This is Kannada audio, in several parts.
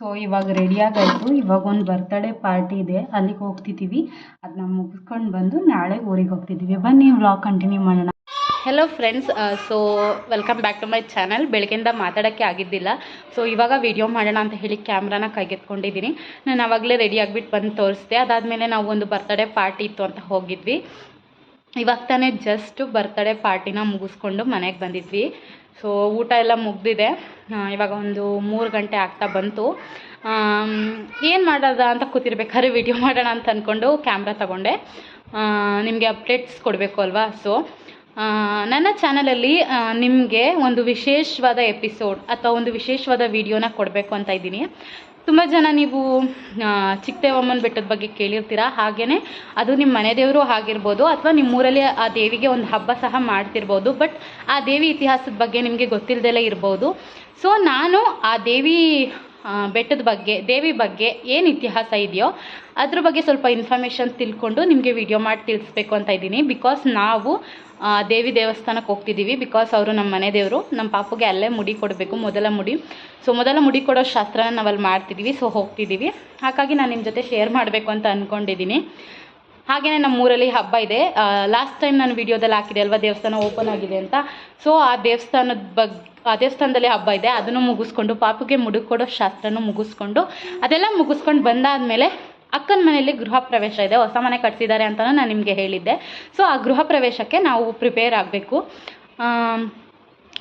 ಸೊ ಇವಾಗ ರೆಡಿಯಾಗಾಯಿತು ಇವಾಗ ಒಂದು ಬರ್ತಡೇ ಪಾರ್ಟಿ ಇದೆ. ಅಲ್ಲಿಗೆ ಹೋಗ್ತಿದ್ದೀವಿ ಅದನ್ನ ಮುಗಿಸ್ಕೊಂಡು ಬಂದು ನಾಳೆ ಊರಿಗೆ ಹೋಗ್ತಿದ್ದೀವಿ ಬನ್ನಿ ವ್ಲಾಗ್ ಕಂಟಿನ್ಯೂ ಮಾಡೋಣ. Hello friends so welcome back to my channel ಬೆಳಗ್ಗೆಯಿಂದ ಮಾತಾಡೋಕ್ಕೆ ಆಗಿದ್ದಿಲ್ಲ. ಸೊ ಇವಾಗ ವಿಡಿಯೋ ಮಾಡೋಣ ಅಂತ ಹೇಳಿ ಕ್ಯಾಮ್ರಾನ ಕೈಗೆತ್ಕೊಂಡಿದ್ದೀನಿ ನಾನು ಆವಾಗಲೇ ರೆಡಿ ಆಗಿಬಿಟ್ಟು ಬಂದು ತೋರಿಸಿದೆ. ಅದಾದಮೇಲೆ ನಾವು ಒಂದು ಬರ್ತಡೇ ಪಾರ್ಟಿ ಇತ್ತು ಅಂತ ಹೋಗಿದ್ವಿ. ಇವಾಗ ತಾನೇ ಜಸ್ಟ್ ಬರ್ತಡೇ ಪಾರ್ಟಿನ ಮುಗಿಸ್ಕೊಂಡು ಮನೆಗೆ ಬಂದಿದ್ವಿ. ಸೊ ಊಟ ಎಲ್ಲ ಮುಗ್ದಿದೆ. ಇವಾಗ ಒಂದು ಮೂರು ಗಂಟೆ ಆಗ್ತಾ ಬಂತು. ಏನು ಮಾಡೋದ ಅಂತ ಕೂತಿರ್ಬೇಕಾದ್ರೆ ವಿಡಿಯೋ ಮಾಡೋಣ ಅಂತ ಅಂದ್ಕೊಂಡು ಕ್ಯಾಮ್ರಾ ತಗೊಂಡೆ. ನಿಮಗೆ ಅಪ್ಡೇಟ್ಸ್ ಕೊಡಬೇಕು ಅಲ್ವಾ? ಸೊ ನನ್ನ ಚಾನಲಲ್ಲಿ ನಿಮಗೆ ಒಂದು ವಿಶೇಷವಾದ ಎಪಿಸೋಡ್ ಅಥವಾ ಒಂದು ವಿಶೇಷವಾದ ವೀಡಿಯೋನ ಕೊಡಬೇಕು ಅಂತ ಇದ್ದೀನಿ. ತುಂಬ ಜನ ನೀವು ಚಿಕ್ಕದೇವಮ್ಮನ ಬೆಟ್ಟದ ಬಗ್ಗೆ ಕೇಳಿರ್ತೀರ? ಹಾಗೆಯೇ ಅದು ನಿಮ್ಮ ಮನೆ ದೇವರು ಆಗಿರ್ಬೋದು ಅಥವಾ ನಿಮ್ಮೂರಲ್ಲಿ ಆ ದೇವಿಗೆ ಒಂದು ಹಬ್ಬ ಸಹ ಮಾಡ್ತಿರ್ಬೋದು. ಬಟ್ ಆ ದೇವಿ ಇತಿಹಾಸದ ಬಗ್ಗೆ ನಿಮಗೆ ಗೊತ್ತಿಲ್ಲದೇ ಇರ್ಬೋದು. ಸೊ ನಾನು ಆ ದೇವಿ ಬೆಟ್ಟದ ಬಗ್ಗೆ, ದೇವಿ ಬಗ್ಗೆ ಏನು ಇತಿಹಾಸ ಇದೆಯೋ ಅದ್ರ ಬಗ್ಗೆ ಸ್ವಲ್ಪ ಇನ್ಫಾರ್ಮೇಷನ್ ತಿಳ್ಕೊಂಡು ನಿಮಗೆ ವಿಡಿಯೋ ಮಾಡಿ ತಿಳಿಸ್ಬೇಕು ಅಂತ ಇದ್ದೀನಿ. ಬಿಕಾಸ್ ನಾವು ದೇವಿ ದೇವಸ್ಥಾನಕ್ಕೆ ಹೋಗ್ತಿದ್ದೀವಿ. ಬಿಕಾಸ್ ಅವರು ನಮ್ಮ ಮನೆ ದೇವರು. ನಮ್ಮ ಪಾಪುಗೆ ಅಲ್ಲೇ ಮುಡಿ ಕೊಡಬೇಕು, ಮೊದಲ ಮುಡಿ. ಸೊ ಮೊದಲ ಮುಡಿ ಕೊಡೋ ಶಾಸ್ತ್ರನ ನಾವಲ್ಲಿ ಮಾಡ್ತಿದ್ದೀವಿ. ಸೊ ಹೋಗ್ತಿದ್ದೀವಿ. ಹಾಗಾಗಿ ನಾನು ನಿಮ್ಮ ಜೊತೆ ಶೇರ್ ಮಾಡಬೇಕು ಅಂತ ಅಂದ್ಕೊಂಡಿದ್ದೀನಿ ಹಾಗೆಯೇ ನಮ್ಮ ಊರಲ್ಲಿ ಹಬ್ಬ ಇದೆ. ಲಾಸ್ಟ್ ಟೈಮ್ ನಾನು ವಿಡಿಯೋದಲ್ಲಿ ಹಾಕಿದೆ ಅಲ್ವಾ ದೇವಸ್ಥಾನ ಓಪನ್ ಆಗಿದೆ ಅಂತ. ಸೊ ಆ ದೇವಸ್ಥಾನದ ಬಗ್ಗೆ ಆ ದೇವಸ್ಥಾನದಲ್ಲಿ ಹಬ್ಬ ಇದೆ, ಅದನ್ನು ಮುಗಿಸ್ಕೊಂಡು ಪಾಪುಗೆ ಮುಡುಕ್ ಕೊಡೋ ಶಾಸ್ತ್ರನೂ ಮುಗಿಸ್ಕೊಂಡು, ಅದೆಲ್ಲ ಮುಗಿಸ್ಕೊಂಡು ಬಂದಾದಮೇಲೆ ಅಕ್ಕನ ಮನೆಯಲ್ಲಿ ಗೃಹ ಪ್ರವೇಶ ಇದೆ, ಹೊಸ ಮನೆ ಕಟ್ಸಿದ್ದಾರೆ ಅಂತಲೂ ನಾನು ನಿಮಗೆ ಹೇಳಿದ್ದೆ. ಸೊ ಆ ಗೃಹ ಪ್ರವೇಶಕ್ಕೆ ನಾವು ಪ್ರಿಪೇರ್ ಆಗಬೇಕು.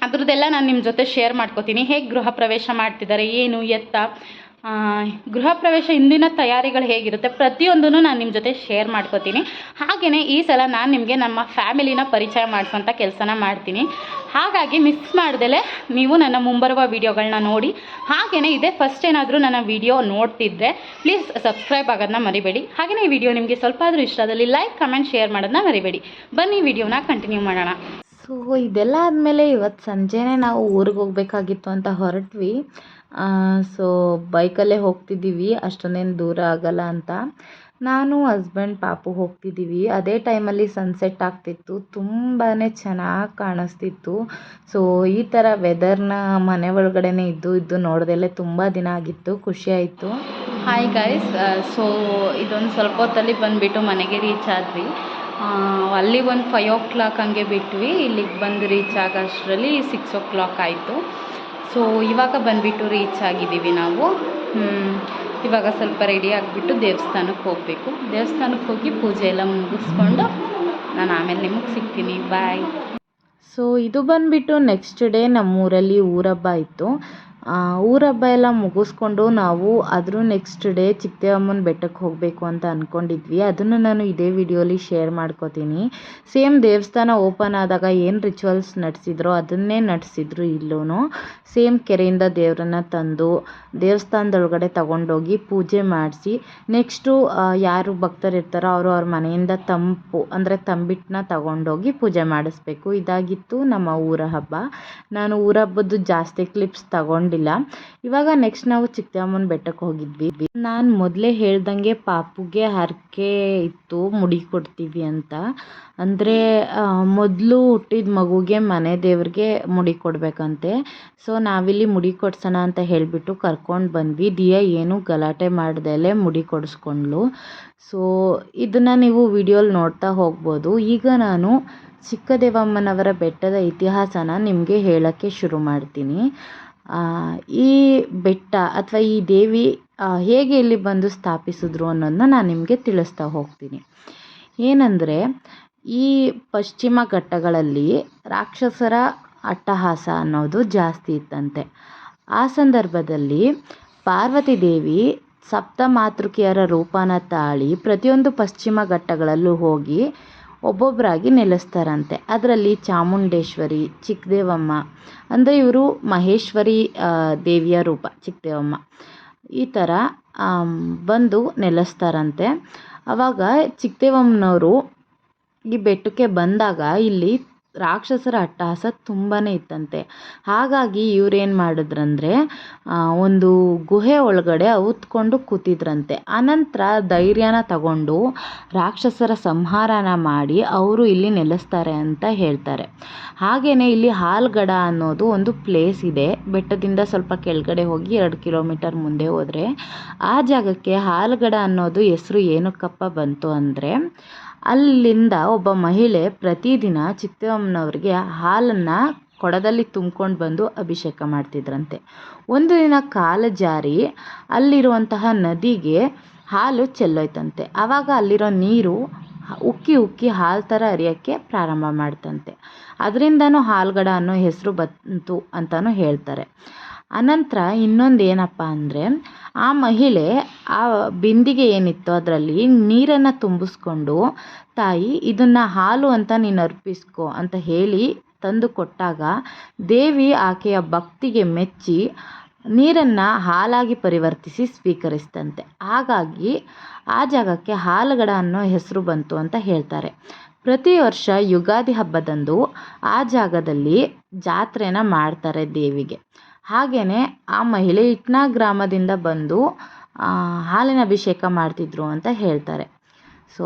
ಅದ್ರದ್ದೆಲ್ಲ ನಾನು ನಿಮ್ಮ ಜೊತೆ ಶೇರ್ ಮಾಡ್ಕೋತೀನಿ. ಹೇಗೆ ಗೃಹ ಪ್ರವೇಶ ಮಾಡ್ತಿದ್ದಾರೆ, ಏನು, ಎತ್ತ ಗೃಹ ಪ್ರವೇಶ ಹಿಂದಿನ ತಯಾರಿಗಳು ಹೇಗಿರುತ್ತೆ ಪ್ರತಿಯೊಂದನ್ನು ನಾನು ನಿಮ್ಮ ಜೊತೆ ಶೇರ್ ಮಾಡ್ಕೋತೀನಿ. ಹಾಗೆಯೇ ಈ ಸಲ ನಾನು ನಿಮಗೆ ನಮ್ಮ ಫ್ಯಾಮಿಲಿನ ಪರಿಚಯ ಮಾಡಿಸೋಂಥ ಕೆಲಸನ ಮಾಡ್ತೀನಿ. ಹಾಗಾಗಿ ಮಿಸ್ ಮಾಡ್ದಲೇ ನೀವು ನನ್ನ ಮುಂಬರುವ ವೀಡಿಯೋಗಳನ್ನ ನೋಡಿ. ಹಾಗೆಯೇ ಇದೇ ಫಸ್ಟ್ ಏನಾದರೂ ನನ್ನ ವಿಡಿಯೋ ನೋಡ್ತಿದ್ರೆ ಪ್ಲೀಸ್ ಸಬ್ಸ್ಕ್ರೈಬ್ ಆಗೋದನ್ನ ಮರಿಬೇಡಿ. ಹಾಗೆಯೇ ಈ ವಿಡಿಯೋ ನಿಮಗೆ ಸ್ವಲ್ಪ ಆದರೂ ಇಷ್ಟ ಲೈಕ್ ಕಮೆಂಟ್ ಶೇರ್ ಮಾಡೋದನ್ನ ಮರಿಬೇಡಿ. ಬನ್ನಿ, ವಿಡಿಯೋನ ಕಂಟಿನ್ಯೂ ಮಾಡೋಣ. ಸೊ ಇದೆಲ್ಲ ಆದಮೇಲೆ ಇವತ್ತು ಸಂಜೆನೆ ನಾವು ಊರಿಗೆ ಹೋಗಬೇಕಾಗಿತ್ತು ಅಂತ ಹೊರಟ್ವಿ. ಸೊ ಬೈಕಲ್ಲೇ ಹೋಗ್ತಿದ್ದೀವಿ. ಅಷ್ಟೊಂದೇನು ದೂರ ಆಗಲ್ಲ ಅಂತ. ನಾನು ಹಸ್ಬೆಂಡ್ ಪಾಪು ಹೋಗ್ತಿದ್ದೀವಿ. ಅದೇ ಟೈಮಲ್ಲಿ ಸನ್ಸೆಟ್ ಆಗ್ತಿತ್ತು. ತುಂಬಾ ಚೆನ್ನಾಗಿ ಕಾಣಿಸ್ತಿತ್ತು. ಸೊ ಈ ಥರ ವೆದರ್ನ ಮನೆ ಒಳಗಡೆನೇ ಇದ್ದು ಇದ್ದು ನೋಡ್ದೆಲ್ಲೇ ತುಂಬ ದಿನ ಆಗಿತ್ತು. ಖುಷಿ ಆಯಿತು. ಹಾಯ್ ಗಾಯ್ಸ್ ಸೊ ಇದೊಂದು ಸ್ವಲ್ಪ ಹೊತ್ತಲ್ಲಿ ಬಂದುಬಿಟ್ಟು ಮನೆಗೆ ರೀಚ್ ಆದ್ವಿ. ಅಲ್ಲಿ ಒಂದು ಫೈವ್ ಓ ಕ್ಲಾಕ್ ಹಂಗೆ ಬಿಟ್ವಿ. ಇಲ್ಲಿಗೆ ಬಂದು ರೀಚ್ ಆಗೋ ಅಷ್ಟರಲ್ಲಿ ಸಿಕ್ಸ್ ಓ ಕ್ಲಾಕ್ ಆಯಿತು. ಸೊ ಇವಾಗ ಬಂದುಬಿಟ್ಟು ರೀಚ್ ಆಗಿದ್ದೀವಿ ನಾವು. ಇವಾಗ ಸ್ವಲ್ಪ ರೆಡಿ ಆಗಿಬಿಟ್ಟು ದೇವಸ್ಥಾನಕ್ಕೆ ಹೋಗಬೇಕು. ದೇವಸ್ಥಾನಕ್ಕೆ ಹೋಗಿ ಪೂಜೆ ಎಲ್ಲ ಮುಗಿಸ್ಕೊಂಡು ನಾನು ಆಮೇಲೆ ನಿಮಗೆ ಸಿಗ್ತೀನಿ. ಬಾಯ್ ಸೊ ಇದು ಬಂದುಬಿಟ್ಟು ನೆಕ್ಸ್ಟ್ ಡೇ ನಮ್ಮೂರಲ್ಲಿ ಊರಬ್ಬ ಇತ್ತು. ಊರಹಬ್ಬ ಎಲ್ಲ ಮುಗಿಸ್ಕೊಂಡು ನಾವು ಅದ್ರ ನೆಕ್ಸ್ಟ್ ಡೇ ಚಿಕ್ಕದೇವಮ್ಮನ ಬೆಟ್ಟಕ್ಕೆ ಹೋಗಬೇಕು ಅಂತ ಅಂದ್ಕೊಂಡಿದ್ವಿ ಅದನ್ನು ನಾನು ಇದೇ ವಿಡಿಯೋಲಿ ಶೇರ್ ಮಾಡ್ಕೋತೀನಿ. ಸೇಮ್ ದೇವಸ್ಥಾನ ಓಪನ್ ಆದಾಗ ಏನು ರಿಚುವಲ್ಸ್ ನಡೆಸಿದ್ರೋ ಅದನ್ನೇ ನಡೆಸಿದ್ರು ಇಲ್ಲೂ ಸೇಮ್ ಕೆರೆಯಿಂದ ದೇವರನ್ನ ತಂದು ದೇವಸ್ಥಾನದೊಳಗಡೆ ತಗೊಂಡೋಗಿ ಪೂಜೆ ಮಾಡಿಸಿ ನೆಕ್ಸ್ಟು ಯಾರು ಭಕ್ತರು ಇರ್ತಾರೋ ಅವರು ಅವ್ರ ಮನೆಯಿಂದ ತಂಪು, ಅಂದರೆ ತಂಬಿಟ್ಟನ್ನ ತಗೊಂಡೋಗಿ ಪೂಜೆ ಮಾಡಿಸ್ಬೇಕು. ಇದಾಗಿತ್ತು ನಮ್ಮ ಊರ ಹಬ್ಬ. ನಾನು ಊರ ಹಬ್ಬದ್ದು ಜಾಸ್ತಿ ಕ್ಲಿಪ್ಸ್ ತಗೊಂಡಿಲ್ಲ. ಇವಾಗ ನೆಕ್ಸ್ಟ್ ನಾವು ಚಿಕ್ಕಮ್ಮನ ಬೆಟ್ಟಕ್ಕೆ ಹೋಗಿದ್ವಿ. ನಾನು ಮೊದಲೇ ಹೇಳ್ದಂಗೆ ಪಾಪುಗೆ ಹರಕೆ ಇತ್ತು, ಮುಡಿ ಕೊಡ್ತೀವಿ ಅಂತ. ಅಂದರೆ ಮೊದಲು ಹುಟ್ಟಿದ ಮಗುಗೆ ಮನೆ ದೇವ್ರಿಗೆ ಮುಡಿ ಕೊಡಬೇಕಂತೆ. ಸೊ ನಾವಿಲ್ಲಿ ಮುಡಿ ಕೊಡ್ಸೋಣ ಅಂತ ಹೇಳಿಬಿಟ್ಟು ಕರ್ಕೊಂಡು ಬಂದ್ವಿ. ದಿಯಾ ಏನು ಗಲಾಟೆ ಮಾಡ್ದಲೇ ಮುಡಿ ಕೊಡಿಸ್ಕೊಂಡ್ಳು. ಸೊ ಇದನ್ನು ನೀವು ವಿಡಿಯೋಲಿ ನೋಡ್ತಾ ಹೋಗ್ಬೋದು. ಈಗ ನಾನು ಚಿಕ್ಕದೇವಮ್ಮನವರ ಬೆಟ್ಟದ ಇತಿಹಾಸನ ನಿಮಗೆ ಹೇಳೋಕ್ಕೆ ಶುರು ಮಾಡ್ತೀನಿ. ಈ ಬೆಟ್ಟ ಅಥವಾ ಈ ದೇವಿ ಹೇಗೆ ಇಲ್ಲಿ ಬಂದು ಸ್ಥಾಪಿಸಿದ್ರು ಅನ್ನೋದನ್ನ ನಾನು ನಿಮಗೆ ತಿಳಿಸ್ತಾ ಹೋಗ್ತೀನಿ. ಏನಂದರೆ, ಈ ಪಶ್ಚಿಮ ಘಟ್ಟಗಳಲ್ಲಿ ರಾಕ್ಷಸರ ಅಟ್ಟಹಾಸ ಅನ್ನೋದು ಜಾಸ್ತಿ ಇತ್ತಂತೆ. ಆ ಸಂದರ್ಭದಲ್ಲಿ ಪಾರ್ವತಿ ದೇವಿ ಸಪ್ತ ಮಾತೃಕೆಯರ ರೂಪನ ತಾಳಿ ಪ್ರತಿಯೊಂದು ಪಶ್ಚಿಮ ಘಟ್ಟಗಳಲ್ಲೂ ಹೋಗಿ ಒಬ್ಬೊಬ್ಬರಾಗಿ ನೆಲೆಸ್ತಾರಂತೆ. ಅದರಲ್ಲಿ ಚಾಮುಂಡೇಶ್ವರಿ ಚಿಕ್ಕದೇವಮ್ಮ ಅಂದರೆ ಇವರು ಮಹೇಶ್ವರಿ ದೇವಿಯ ರೂಪ ಚಿಕ್ಕದೇವಮ್ಮ ಈ ಥರ ಬಂದು ನೆಲೆಸ್ತಾರಂತೆ. ಆವಾಗ ಚಿಕ್ಕದೇವಮ್ಮನವರು ಈ ಬೆಟ್ಟಕ್ಕೆ ಬಂದಾಗ ಇಲ್ಲಿ ರಾಕ್ಷಸರ ಅಟ್ಟಹಾಸ ತುಂಬಾ ಇತ್ತಂತೆ. ಹಾಗಾಗಿ ಇವ್ರೇನು ಮಾಡಿದ್ರಂದರೆ ಒಂದು ಗುಹೆ ಒಳಗಡೆ ಅವತ್ಕೊಂಡು ಕೂತಿದ್ರಂತೆ. ಆನಂತರ ಧೈರ್ಯನ ತಗೊಂಡು ರಾಕ್ಷಸರ ಸಂಹಾರನ ಮಾಡಿ ಅವರು ಇಲ್ಲಿ ನೆಲೆಸ್ತಾರೆ ಅಂತ ಹೇಳ್ತಾರೆ. ಹಾಗೆಯೇ ಇಲ್ಲಿ ಹಾಲ್ಗಡ ಅನ್ನೋದು ಒಂದು ಪ್ಲೇಸ್ ಇದೆ. ಬೆಟ್ಟದಿಂದ ಸ್ವಲ್ಪ ಕೆಳಗಡೆ ಹೋಗಿ ಎರಡು ಕಿಲೋಮೀಟರ್ ಮುಂದೆ ಹೋದರೆ, ಆ ಜಾಗಕ್ಕೆ ಹಾಲ್ಗಡ ಅನ್ನೋದು ಹೆಸರು ಏನಕ್ಕಪ್ಪ ಬಂತು ಅಂದರೆ ಅಲ್ಲಿಂದ ಒಬ್ಬ ಮಹಿಳೆ ಪ್ರತಿದಿನ ಚಿತ್ತಮ್ಮನವ್ರಿಗೆ ಹಾಲನ್ನು ಕೊಡದಲ್ಲಿ ತುಂಬ್ಕೊಂಡು ಬಂದು ಅಭಿಷೇಕ ಮಾಡ್ತಿದ್ರಂತೆ. ಒಂದು ದಿನ ಕಾಲು ಜಾರಿ ಅಲ್ಲಿರುವಂತಹ ನದಿಗೆ ಹಾಲು ಚೆಲ್ಲೋಯ್ತಂತೆ. ಆವಾಗ ಅಲ್ಲಿರೋ ನೀರು ಉಕ್ಕಿ ಉಕ್ಕಿ ಹಾಲು ಥರ ಅರಿಯೋಕ್ಕೆ ಪ್ರಾರಂಭ ಮಾಡ್ತಂತೆ. ಅದರಿಂದನೂ ಹಾಲ್ಗಡ ಅನ್ನೋ ಹೆಸರು ಬಂತು ಅಂತಲೂ ಹೇಳ್ತಾರೆ. ಅನಂತರ ಇನ್ನೊಂದು ಏನಪ್ಪ ಅಂದರೆ, ಆ ಮಹಿಳೆ ಆ ಬಿಂದಿಗೆ ಏನಿತ್ತು ಅದರಲ್ಲಿ ನೀರನ್ನು ತುಂಬಿಸ್ಕೊಂಡು, ತಾಯಿ, ಇದನ್ನು ಹಾಲು ಅಂತ ನೀನು ಅರ್ಪಿಸ್ಕೊ ಅಂತ ಹೇಳಿ ತಂದು ಕೊಟ್ಟಾಗ, ದೇವಿ ಆಕೆಯ ಭಕ್ತಿಗೆ ಮೆಚ್ಚಿ ನೀರನ್ನು ಹಾಲಾಗಿ ಪರಿವರ್ತಿಸಿ ಸ್ವೀಕರಿಸ್ತಂತೆ ಹಾಗಾಗಿ ಆ ಜಾಗಕ್ಕೆ ಹಾಲುಗಡ ಅನ್ನೋ ಹೆಸರು ಬಂತು ಅಂತ ಹೇಳ್ತಾರೆ. ಪ್ರತಿ ವರ್ಷ ಯುಗಾದಿ ಹಬ್ಬದಂದು ಆ ಜಾಗದಲ್ಲಿ ಜಾತ್ರೆನ ಮಾಡ್ತಾರೆ ದೇವಿಗೆ. ಹಾಗೆಯೇ ಆ ಮಹಿಳೆ ಇಟ್ನಾ ಗ್ರಾಮದಿಂದ ಬಂದು ಹಾಲಿನ ಅಭಿಷೇಕ ಮಾಡ್ತಿದ್ರು ಅಂತ ಹೇಳ್ತಾರೆ. ಸೊ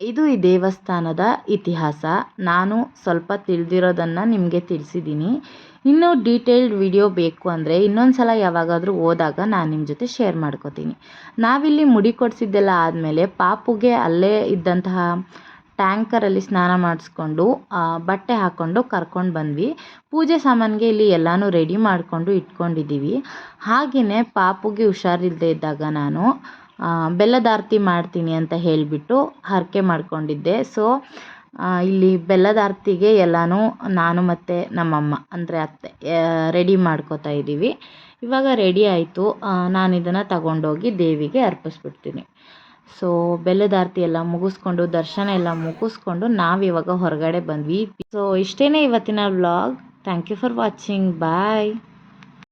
ಇದು ಈ ದೇವಸ್ಥಾನದ ಇತಿಹಾಸ. ನಾನು ಸ್ವಲ್ಪ ತಿಳಿದಿರೋದನ್ನು ನಿಮಗೆ ತಿಳಿಸಿದ್ದೀನಿ. ಇನ್ನೂ ಡೀಟೇಲ್ಡ್ ವಿಡಿಯೋ ಬೇಕು ಅಂದರೆ ಇನ್ನೊಂದು ಸಲ ಯಾವಾಗಾದರೂ ಹೋದಾಗ ನಾನು ನಿಮ್ಮ ಜೊತೆ ಶೇರ್ ಮಾಡ್ಕೋತೀನಿ. ನಾವಿಲ್ಲಿ ಮುಡಿ ಕೊಡಿಸಿದ್ದೆಲ್ಲ ಆದಮೇಲೆ ಪಾಪುಗೆ ಅಲ್ಲೇ ಇದ್ದಂತಹ ಟ್ಯಾಂಕರಲ್ಲಿ ಸ್ನಾನ ಮಾಡಿಸ್ಕೊಂಡು ಬಟ್ಟೆ ಹಾಕ್ಕೊಂಡು ಕರ್ಕೊಂಡು ಬಂದ್ವಿ. ಪೂಜೆ ಸಾಮಾನಿಗೆ ಇಲ್ಲಿ ಎಲ್ಲನೂ ರೆಡಿ ಮಾಡಿಕೊಂಡು ಇಟ್ಕೊಂಡಿದ್ದೀವಿ. ಹಾಗೆಯೇ ಪಾಪುಗೆ ಹುಷಾರಿಲ್ಲದೆ ಇದ್ದಾಗ ನಾನು ಬೆಲ್ಲದ ಆರತಿ ಮಾಡ್ತೀನಿ ಅಂತ ಹೇಳಿಬಿಟ್ಟು ಹರಕೆ ಮಾಡ್ಕೊಂಡಿದ್ದೆ. ಸೊ ಇಲ್ಲಿ ಬೆಲ್ಲದ ಆರತಿಗೆ ಎಲ್ಲನೂ ನಾನು ಮತ್ತು ನಮ್ಮಮ್ಮ, ಅಂದರೆ ಅತ್ತೆ ರೆಡಿ ಮಾಡ್ಕೋತಾ ಇದ್ದೀವಿ. ಇವಾಗ ರೆಡಿ ಆಯಿತು. ನಾನು ಇದನ್ನು ತಗೊಂಡೋಗಿ ದೇವಿಗೆ ಅರ್ಪಿಸ್ಬಿಡ್ತೀನಿ. ಸೊ ಬೆಲ್ಲದ ಆರತಿ ಎಲ್ಲ ಮುಗಿಸ್ಕೊಂಡು, ದರ್ಶನ ಎಲ್ಲ ಮುಗಿಸ್ಕೊಂಡು ನಾವಿವಾಗ ಹೊರಗಡೆ ಬಂದ್ವಿ. ಸೊ ಇಷ್ಟೇ ಇವತ್ತಿನ vlog thank you for watching bye